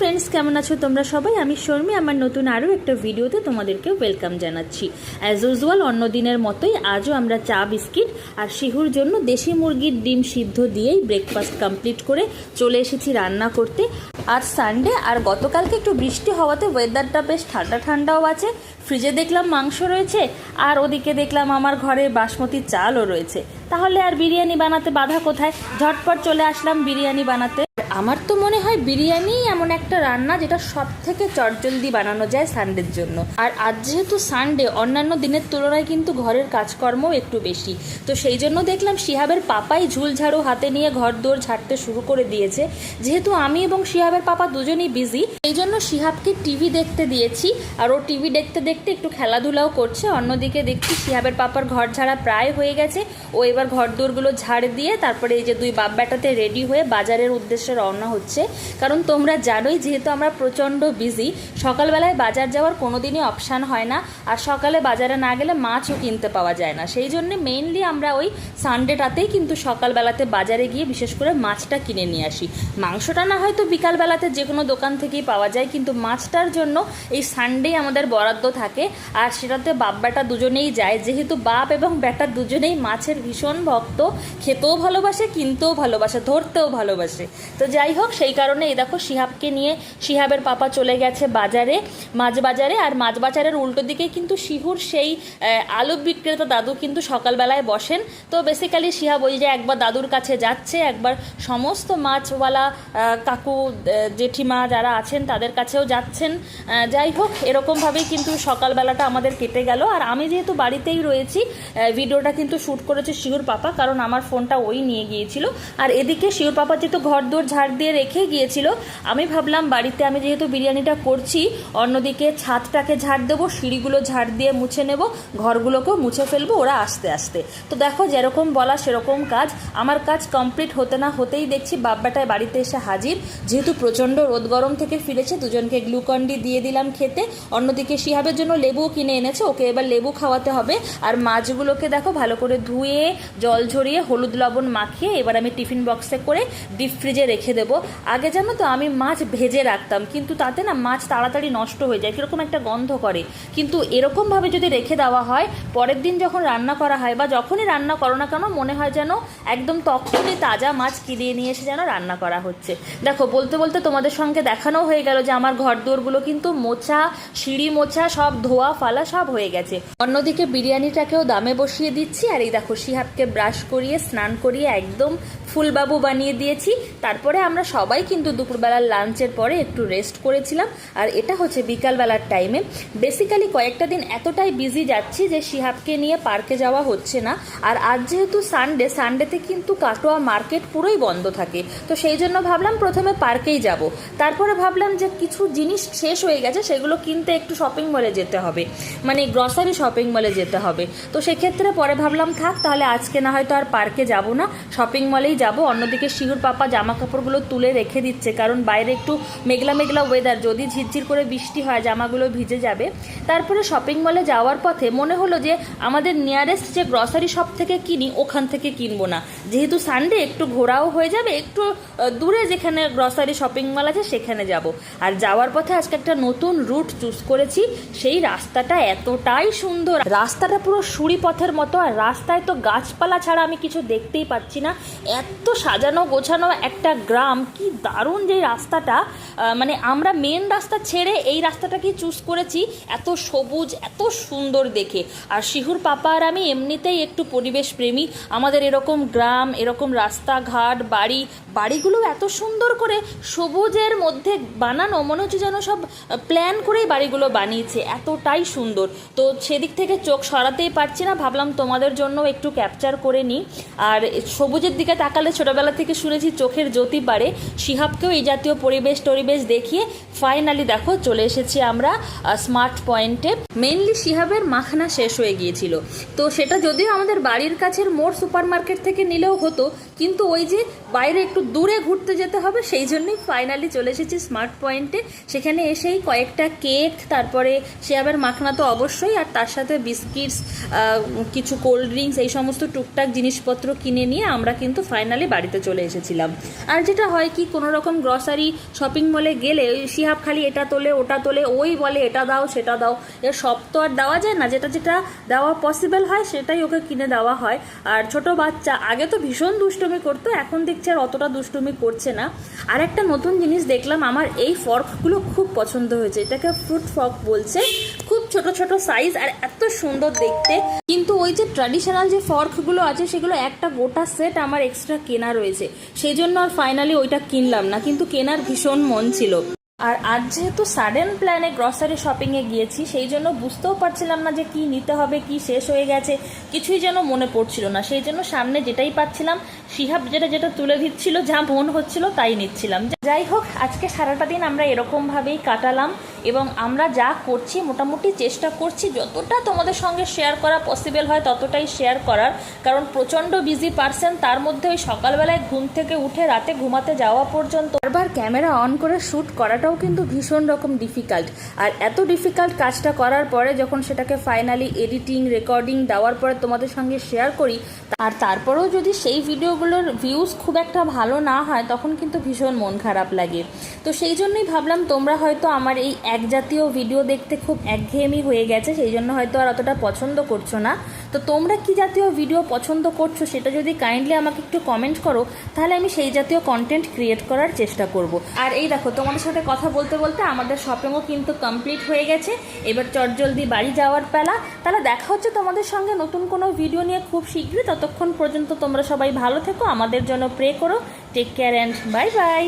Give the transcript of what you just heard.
Friends কেমন আছো তোমরা সবাই? আমি শর্মি, আমার নতুন আরও একটা ভিডিওতে তোমাদেরকে ওয়েলকাম জানাচ্ছি। অ্যাজ ইউজুয়াল অন্য দিনের মতোই আজও আমরা চা, বিস্কিট আর শিহুর জন্য দেশি মুরগির ডিম সিদ্ধ দিয়েই ব্রেকফাস্ট কমপ্লিট করে চলে এসেছি রান্না করতে। আজ সানডে আর গতকালকে একটু বৃষ্টি হওয়াতে ওয়েদারটা বেশ ঠান্ডা ঠান্ডাও আছে। ফ্রিজে দেখলাম মাংস রয়েছে আর ওদিকে দেখলাম আমার ঘরে বাসমতি চালও রয়েছে। তাহলে আর বিরিয়ানি বানাতে বাধা কোথায়? ঝটপট চলে আসলাম বিরিয়ানি বানাতে। আমার তো মনে হয় বিরিয়ানি এমন একটা রান্না যেটা সব থেকে চটজলদি বানানো যায় সানডের জন্য। আর আজ যেহেতু সানডে, অন্যান্য দিনের তুলনায় কিন্তু ঘরের কাজকর্ম একটু বেশি। তো সেই জন্য দেখলাম শিহাবের পাপাই ঝুলঝাড়ু হাতে নিয়ে ঘর দৌড় ঝাড়তে শুরু করে দিয়েছে। যেহেতু আমি এবং শিহাবের পাপা দুজনেই বিজি এই জন্য শিহাবকে টিভি দেখতে দিয়েছি। আর ও টিভি দেখতে দেখতে একটু খেলাধুলাও করছে। অন্যদিকে দেখছি শিহাবের পাপার ঘর ঝাড়া প্রায় হয়ে গেছে। ও এবার ঘর দৌড়গুলো ঝাড় দিয়ে তারপরে এই যে দুই বাপ বেটাতে রেডি হয়ে বাজারের উদ্দেশ্যে রওনা হচ্ছে। কারণ তোমরা জানোই, যেহেতু আমরা প্রচণ্ড বিজি সকালবেলায় বাজার যাওয়ার কোনো দিনই অপশান হয় না। আর সকালে বাজারে না গেলে মাছও কিনতে পাওয়া যায় না। সেই জন্যে মেইনলি আমরা ওই সানডেটাতেই কিন্তু সকালবেলাতে বাজারে গিয়ে বিশেষ করে মাছটা কিনে নিয়ে আসি। মাংসটা না হয়তো বিকালবেলাতে যে কোনো দোকান থেকেই পাওয়া যায়, কিন্তু মাছটার জন্য এই সানডেই আমাদের বরাদ্দ থাকে। আর সেটাতে বাপ বেটা দুজনেই যায়। যেহেতু বাপ এবং বেটা দুজনেই মাছের ভীষণ ভক্ত, খেতেও ভালোবাসে, কিনতেও ভালোবাসে, ধরতেও ভালোবাসে। তো যাই হোক, সেই কারণে এই দেখো শিহাবকে নিয়ে শিহাবের পাপা চলে গেছে বাজারে, মাছ বাজারে। আর মাছ বাজারের উল্টো দিকে কিন্তু শিহুর সেই আলু বিক্রেতা দাদু কিন্তু সকালবেলায় বসেন। তো বেসিক্যালি শিহাব ওই যে একবার দাদুর কাছে যাচ্ছে, একবার সমস্ত মাছওয়ালা কাকু জেঠিমা যারা আছেন তাদের কাছেও যাচ্ছেন। যাই হোক, এরকমভাবেই কিন্তু সকালবেলাটা আমাদের কেটে গেল। আর আমি যেহেতু বাড়িতেই রয়েছি ভিডিওটা কিন্তু শ্যুট করেছে শিহুর পাপা, কারণ আমার ফোনটা ওই নিয়ে গিয়েছিল। আর এদিকে শিহুর পাপা যেহেতু ঘর দৌড় ঝাড় দিয়ে রেখে গিয়েছিল। আমি ভাবলাম, বাড়িতে আমি যেহেতু বিরিয়ানিটা করছি, অন্যদিকে ছাদটাকে ঝাড় দেবো, সিঁড়িগুলো ঝাড় দিয়ে মুছে নেব, ঘরগুলোকেও মুছে ফেলব ওরা আস্তে আস্তে। তো দেখো, যেরকম বলা সেরকম কাজ। আমার কাজ কমপ্লিট হতে না হতেই দেখছি বাব্বাটায় বাড়িতে এসে হাজির। যেহেতু প্রচণ্ড রোদ গরম থেকে ফিরেছে, দুজনকে গ্লুকন্ডি দিয়ে দিলাম খেতে। অন্যদিকে শিহাবের জন্য লেবু কিনে এনেছে, ওকে এবার লেবু খাওয়াতে হবে। আর মাছগুলোকে দেখো, ভালো করে ধুয়ে, জল ঝরিয়ে, হলুদ লবণ মাখিয়ে, এবার আমি টিফিন বক্সে করে ডিপ ফ্রিজে রেখে দেবো। আগে জানো তো, আমি মাছ ভেজে রাখতাম, কিন্তু তাতে না মাছ তাড়াতাড়ি নষ্ট হয়ে যায় কীরকম একটা গন্ধ করে। কিন্তু এরকমভাবে যদি রেখে দেওয়া হয়, পরের দিন যখন রান্না করা হয় বা যখনই রান্না করো না কেন, মনে হয় যেন একদম তখনই তাজা মাছ কিনে নিয়ে এসে যেন রান্না করা হচ্ছে। দেখো, বলতে বলতে তোমাদের সঙ্গে দেখানো হয়ে গেল যে আমার ঘর দুয়ারগুলো কিন্তু মোছা সিঁড়ি মোছা সব ধোয়া ফালা সব হয়ে গেছে। অন্যদিকে বিরিয়ানিটাকেও দামে বসিয়ে দিচ্ছি, আর এই দেখো, শিহাবকে ব্রাশ করিয়ে, স্নান করিয়ে একদম ফুলবাবু বানিয়ে দিয়েছি। তারপরে আমরা সবাই কিন্তু দুপুরবেলার লাঞ্চের পরে একটু রেস্ট করেছিলাম। আর এটা হচ্ছে বিকালবেলার টাইমে বেসিক্যালি কয়েকটা দিন এতটাই বিজি যাচ্ছি যে শিহাবকে নিয়ে পার্কে যাওয়া হচ্ছে না। আর আজ যেহেতু সানডে সানডেতে কিন্তু কাটোয়া মার্কেট পুরোই বন্ধ থাকে। তো সেই জন্য ভাবলাম প্রথমে পার্কেই যাব। তারপরে ভাবলাম যে কিছু জিনিস শেষ হয়ে গেছে, সেগুলো কিনতে একটু শপিং মলে যেতে হবে। মানে গ্রসারি শপিং মলে যেতে হবে। তো সেক্ষেত্রে পরে ভাবলাম থাক, তাহলে আজকে না হয়তো আর পার্কে যাব না। শপিং মলেই যাব, অন্যদিকে শিহুর পাপা জামা কাপড়গুলো তুলে রেখে দিচ্ছে, কারণ বাইরে একটু মেঘলা মেঘলা ওয়েদার যদি ঝিরঝির করে বৃষ্টি হয়, জামাগুলো ভিজে যাবে। তারপরে শপিং মলে যাওয়ার পথে মনে হলো যে আমাদের নিয়ারেস্ট যে গ্রসারি শপ থেকে কিনি, ওখান থেকে কিনবো না। যেহেতু সানডে একটু ঘোরাও হয়ে যাবে, একটু দূরে যেখানে গ্রসারি শপিং মল আছে, সেখানে যাব। আর যাওয়ার পথে আজকে একটা নতুন রুট চুজ করেছি, সেই রাস্তাটা এতটাই সুন্দর। রাস্তাটা পুরো সুড়ি পথের মতো, আর রাস্তায় তো গাছপালা ছাড়া আমি কিছু দেখতেই পাচ্ছি না। এত সাজানো গোছানো একটা গ্রাম, কি দারুণ যে রাস্তাটা। মানে আমরা মেন রাস্তা ছেড়ে এই রাস্তাটাকে চুজ করেছি এত সবুজ, এত সুন্দর দেখে। আর শিহুর পাপা আর আমি এমনিতেই একটু পরিবেশ প্রেমী। আমাদের এরকম গ্রাম, এরকম রাস্তাঘাট, বাড়ি বাড়িগুলো এত সুন্দর করে সবুজের মধ্যে বানানো মনে হচ্ছে যেন সব প্ল্যান করেই বাড়িগুলো বানিয়েছে। এতটাই সুন্দর। তো সেদিক থেকে চোখ সরাতেই পারছি না, ভাবলাম তোমাদের জন্য একটু ক্যাপচার করে নিই। আর সবুজের দিকে তাকালে ছোটবেলা থেকে শুনেছি চোখের জ্যোতি বাড়ে। শিহাবকেও এই জাতীয় পরিবেশ টরিবেশ দেখিয়ে ফাইনালি দেখো চলে এসেছি আমরা স্মার্ট পয়েন্টে মেনলি শিহাবের মাখানা শেষ হয়ে গিয়েছিল। তো সেটা যদিও আমাদের বাড়ির কাছের মোড় সুপার মার্কেট থেকে নিলেও হতো, কিন্তু ওই যে বাইরে একটু একটু দূরে ঘুরতে যেতে হবে, সেই জন্যই ফাইনালি চলে এসেছি স্মার্ট পয়েন্টে সেখানে এসেই কয়েকটা কেক তারপরে সে আবার মাখনা তো অবশ্যই, আর তার সাথে বিস্কিটস কিছু কোল্ড ড্রিঙ্কস এই সমস্ত টুকটাক জিনিসপত্র কিনে নিয়ে আমরা কিন্তু ফাইনালি বাড়িতে চলে এসেছিলাম। আর যেটা হয় কি, কোনো রকম গ্রসারি শপিং মলে গেলে ওই শিহাব খালি এটা তোলে, ওটা তোলে, ওই বলে, এটা দাও, সেটা দাও। এর সব তো আর দেওয়া যায় না, যেটা যেটা দেওয়া পসিবল হয়, সেটাই ওকে কিনে দেওয়া হয়। আর ছোট বাচ্চা, আগে তো ভীষণ দুষ্টুমি করতো, এখন দেখছি আর অতটা দুষ্টুমি করছে না। আর একটা নতুন জিনিস দেখলাম, আমার এই ফর্কগুলো খুব পছন্দ হয়েছে। এটাকে ফ্রুট ফর্ক বলছে। খুব ছোট ছোট সাইজ আর এত সুন্দর দেখতে। কিন্তু ওই যে ট্র্যাডিশনাল যে ফর্কগুলো আছে, সেগুলো একটা গোটা সেট আমার এক্সট্রা কেনা রয়েছে। সেই জন্য আর ফাইনালি ওইটা কিনলাম না। কিন্তু কেনার ভীষণ মন ছিল। আর আজ যেহেতু সাডেন প্ল্যানে গ্রসারি শপিংয়ে গিয়েছি, সেই জন্য বুঝতেও পারছিলাম না যে কি নিতে হবে, কি শেষ হয়ে গেছে, কিছুই যেন মনে পড়ছিল না। সেই জন্য সামনে যেটাই পাচ্ছিলাম সিহাব যেটা যেটা তুলে দিচ্ছিল, যা মন হচ্ছিল তাই নিচ্ছিলাম। যাই হোক, আজকে সারাটা দিন আমরা এরকমভাবেই কাটালাম। এবং আমরা যা করছি, মোটামুটি চেষ্টা করছি, যতটা তোমাদের সঙ্গে শেয়ার করা পসিবল হয়, ততটাই শেয়ার করার। কারণ প্রচণ্ড বিজি পার্সন তার মধ্যে ওই সকালবেলায় ঘুম থেকে উঠে রাতে ঘুমাতে যাওয়া পর্যন্ত বারবার ক্যামেরা অন করে শ্যুট করাটাও কিন্তু ভীষণ রকম ডিফিকাল্ট আর এত ডিফিকাল্ট কাজটা করার পরে যখন সেটাকে ফাইনালি এডিটিং রেকর্ডিং দেওয়ার পরে তোমাদের সঙ্গে শেয়ার করি, আর তারপরেও যদি সেই ভিডিওগুলোর ভিউজ খুব একটা ভালো না হয়, তখন কিন্তু ভীষণ মন খারাপ লাগে। তো সেই জন্যই ভাবলাম তোমরা হয়তো আমার এই এক জাতীয় ভিডিও দেখতে খুব একঘেয়েমি হয়ে গেছে, সেই জন্য হয়তো আর অতটা পছন্দ করছ না। তো তোমরা কি জাতীয় ভিডিও পছন্দ করছ সেটা যদি কাইন্ডলি আমাকে একটু কমেন্ট করো, তাহলে আমি সেই জাতীয় কন্টেন্ট ক্রিয়েট করার চেষ্টা করব। আর এই দেখো, তোমাদের সাথে কথা বলতে বলতে আমাদের শপিংও কিন্তু কমপ্লিট হয়ে গেছে। এবার চটজলদি বাড়ি যাওয়ার পালা। তাহলে দেখা হচ্ছে তোমাদের সঙ্গে নতুন কোনো ভিডিও নিয়ে খুব শীঘ্রই। ততক্ষণ পর্যন্ত তোমরা সবাই ভালো থেকো, আমাদের জন্য প্রে করো। Take care and bye bye